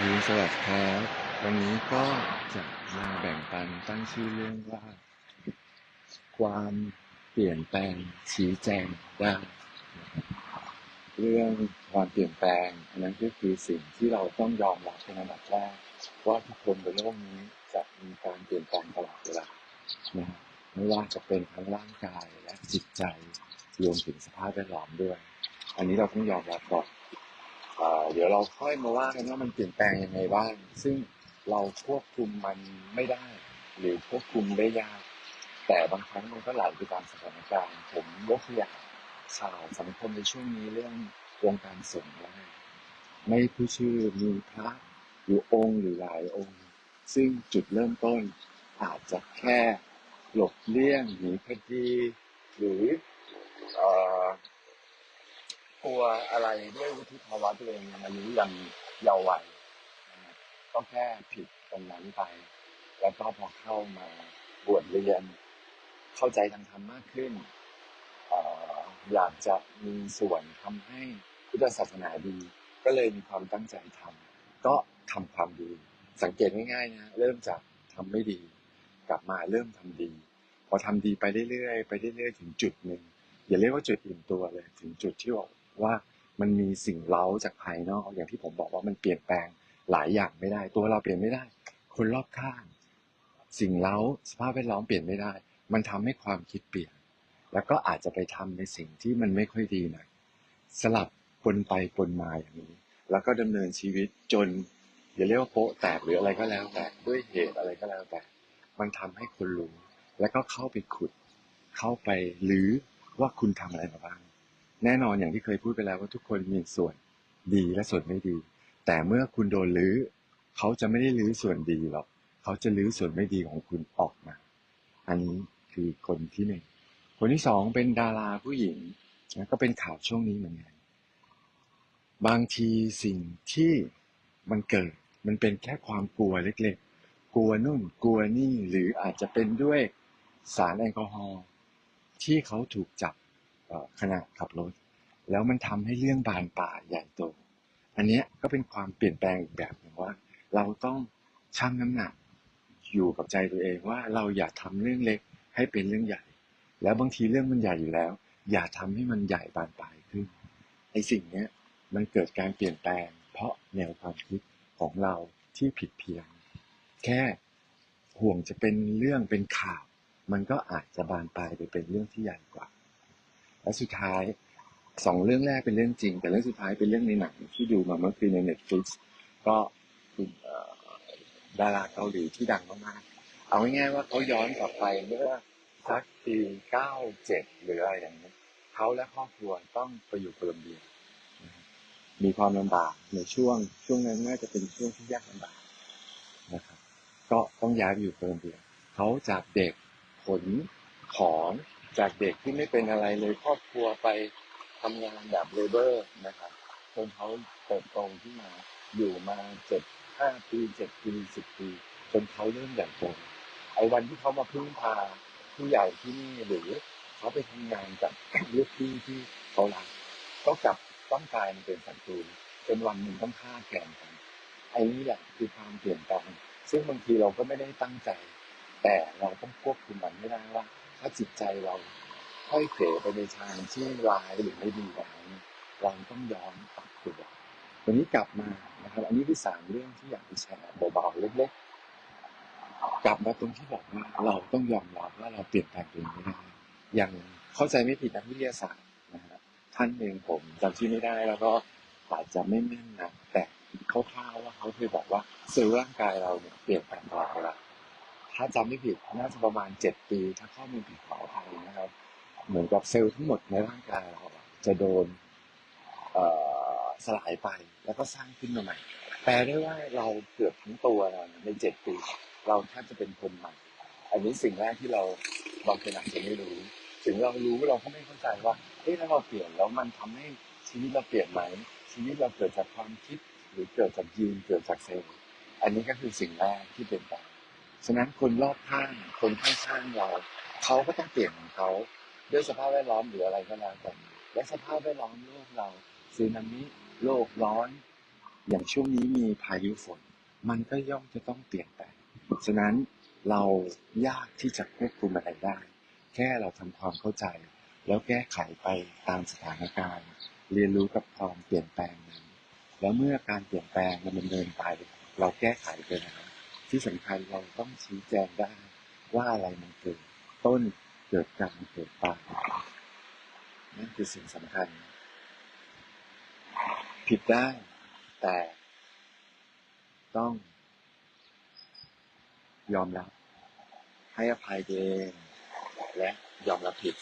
อรุณสวัสดิ์ครับวันนี้ก็จะมาแบ่งปันตั้งชื่อเรื่องว่า ความเปลี่ยนแปลงชี้แจงได้เรื่องความเปลี่ยนแปลงอันนั้นก็คือสิ่งที่เราต้องยอมรับเป็นอันดับแรกว่าทุกคนบนโลกนี้จะมีการเปลี่ยนแปลงตลอดเวลานะไม่ว่าจะเป็นทั้งร่างกายและจิตใจรวมถึงสภาพแวดล้อมด้วย อันนี้เราต้องยอมรับก่อน เดี๋ยวเราค่อยมาว่ากันว่ามันเปลี่ยนแปลงยังไงบ้าง ซึ่งเราควบคุมมันไม่ได้ หรือควบคุมได้ยาก แต่บางครั้งมันก็ไหลไปตามสถานการณ์ ผมยกตัวอย่างข่าวสังคมในช่วงนี้เรื่องวงการสงฆ์แล้วไม่ผู้ชื่อมีพระอยู่องค์หรือหลายองค์ ซึ่งจุดเริ่มต้นอาจจะแค่หลบเลี่ยงหนีคดีหรืออ กลัวอะไรด้วยวุฒิภาวะตัวเองอายุยังเยาว์วัยก็แค่ผิดตรงนั้นไป แล้วก็พอเข้ามาบวชเรียน เข้าใจทางธรรมมากขึ้นอยากจะมีส่วนทำให้พุทธศาสนาดี ก็เลยมีความตั้งใจทำก็ทำความดี สังเกตง่ายๆนะเริ่มจากทำไม่ดี กลับมาเริ่มทำดี พอทำดีไปเรื่อยๆไปเรื่อยๆถึงจุดหนึ่งอย่าเรียกว่าจุดอิ่มตัวเลย ถึงจุดที่บอก ว่ามันมีสิ่งเล้าจากภายนอกอย่างที่ผมบอกว่ามันเปลี่ยนแปลงหลายอย่างไม่ได้ ตัวเราเปลี่ยนไม่ได้ คนรอบข้าง สิ่งเล้าสภาพแวดล้อมเปลี่ยนไม่ได้ มันทำให้ความคิดเปลี่ยน แล้วก็อาจจะไปทำในสิ่งที่มันไม่ค่อยดีหน่อยสลับปนไปปนมาอย่างนี้ แล้วก็ดำเนินชีวิตจนอย่าเรียกว่าโป๊ะแตกหรืออะไรก็แล้วแต่ด้วยเหตุอะไรก็แล้วแต่ มันทำให้คนรู้ แล้วก็เข้าไปขุด เข้าไปหรือว่าคุณทำอะไรมาบ้าง แน่นอนอย่างที่เคยพูดไปแล้วว่าทุกคนมีส่วนดีและส่วนไม่ดี แต่เมื่อคุณโดนลื้อเขาจะไม่ได้ลื้อส่วนดีหรอกเขาจะลื้อส่วนไม่ดีของคุณออกมา อันนี้คือคนที่หนึ่งคนที่สองเป็นดาราผู้หญิงนะก็เป็นข่าวช่วงนี้เหมือนกันบางทีสิ่งที่มันเกิด มันเป็นแค่ความกลัวเล็กๆ กลัวนู่นกลัวนี่หรืออาจจะเป็นด้วยสารแอลกอฮอล์ที่เขาถูกจับ ขณะขับรถ แล้วมันทำให้เรื่องบานปลายใหญ่โต อันนี้ก็เป็นความเปลี่ยนแปลงอีกแบบหนึ่งว่า เราต้องชั่งน้ำหนักอยู่กับใจตัวเองว่าเราอย่าทำเรื่องเล็กให้เป็นเรื่องใหญ่ แล้วบางทีเรื่องมันใหญ่อยู่แล้ว อย่าทำให้มันใหญ่บานปลายขึ้นไอ้สิ่งเนี้ยมันเกิดการเปลี่ยนแปลง เพราะแนวความคิดของเราที่ผิดเพี้ยนแค่ห่วงจะเป็นเรื่องเป็นข่าว มันก็อาจจะบานปลายไปเป็นเรื่องที่ใหญ่กว่า และสุดท้ายสองเรื่องแรกเป็นเรื่องจริง แต่เรื่องสุดท้ายเป็นเรื่องในหนังที่ดูมาเมื่อคืนใน Netflix ก็คุณดาราเกาหลีที่ดังมากๆเอาง่ายๆว่าเขาย้อนกลับไปเมื่อสักปีเก้าเจ็ดหรืออะไรอย่างนี้ยเขาและครอบครัวต้องไปอยู่โคลอมเบีย มีความลำบากในช่วงช่วงนั้นน่าจะเป็นช่วงที่ยากลำบากนะครับก็ต้องย้ายไปอยู่โคลอมเบียเขาจากเด็กขนของ จากเด็กที่ไม่เป็นอะไรเลยครอบครัวไปทำงานแบบเลเบอร์นะครับจนเขาเติบโตขึ้นมาอยู่มาเจ็ดห้าปีเจ็ดปีสิบปีจนเขาเริ่มใหญ่โตไอ้วันที่เขามาพึ่งพาผู้ใหญ่ที่นี่หรือเขาไปทำงานกับลูกพี่ที่เขารักก็กลับต้องกลายมาเป็นศัตรูจนวันหนึ่งต้องฆ่าแข่งกันไอ้นี่แหละคือความเปลี่ยนแปลงซึ่งบางทีเราก็ไม่ได้ตั้งใจ แต่เราต้องควบคุมมันไม่ได้ว่า ถ้าจิตใจเราค่อยเขวไปในทางที่ร้ายหรือไม่ดีแบบนี้เราต้องยอนปรับตัววันนี้กลับมานะครับ อันนี้คือสามเรื่องที่อยากจะแชร์เบาๆเล็กๆ กลับมาตรงที่บอกว่าเราต้องยอมรับว่าเราเปลี่ยนแปลงตัวเองไม่ได้อย่างเข้าใจไม่ผิดนักวิทยาศาสตร์นะฮะท่านหนึ่งผมจำชื่อไม่ได้แล้วก็อาจจะไม่แม่นนะแต่คร่าวๆว่าเขาเคยบอกว่าเซลล์ร่างกายเราเนี่ยเปลี่ยนแปลงตลอดเวลา ถ้าจำไม่ผิดน่าจะประมาณเจ็ดปี ถ้าข้อมูลผิดขออภัยนะครับ เหมือนกับเซลล์ทั้งหมดในร่างกายเราจะโดนสลายไปแล้วก็สร้างขึ้นมาใหม่ แปลได้ว่าเราเกือบทั้งตัวเราในเจ็ดปี เราแทบจะเป็นคนใหม่ อันนี้สิ่งแรกที่เราบางคนอาจจะไม่รู้ ถึงเรารู้เราก็ไม่เข้าใจว่าเฮ้ยถ้าเราเปลี่ยนแล้วมันทำให้ชีวิตเราเปลี่ยนไหมชีวิตเราเกิดจากความคิดหรือเกิดจากยีนเกิดจากเซลล์ อันนี้ก็คือสิ่งแรกที่เป็นไป ฉะนั้นคนรอบข้างคนข้างๆเราเขาก็ต้องเปลี่ยนของเขาด้วยสภาพแวดล้อมหรืออะไรก็แล้วแต่และสภาพแวดล้อมโลกเราสึนามิโลกร้อน อย่างช่วงนี้มีพายุฝน มันก็ย่อมจะต้องเปลี่ยนแปลงฉะนั้นเรายากที่จะควบคุมอะไรได้ แค่เราทำความเข้าใจ แล้วแก้ไขไปตามสถานการณ์ เรียนรู้กับความเปลี่ยนแปลงนั้นแล้วเมื่อการเปลี่ยนแปลงมันดำเนินไป เราแก้ไขไปแล้ว ที่สำคัญเราต้องชี้แจงได้ว่าอะไรมันเกิดต้นเกิดกลางเกิดปลายนั่นคือสิ่งสำคัญ ผิดได้แต่ต้อง ยอมรับ ให้อภัยตัวเองและยอมรับผิด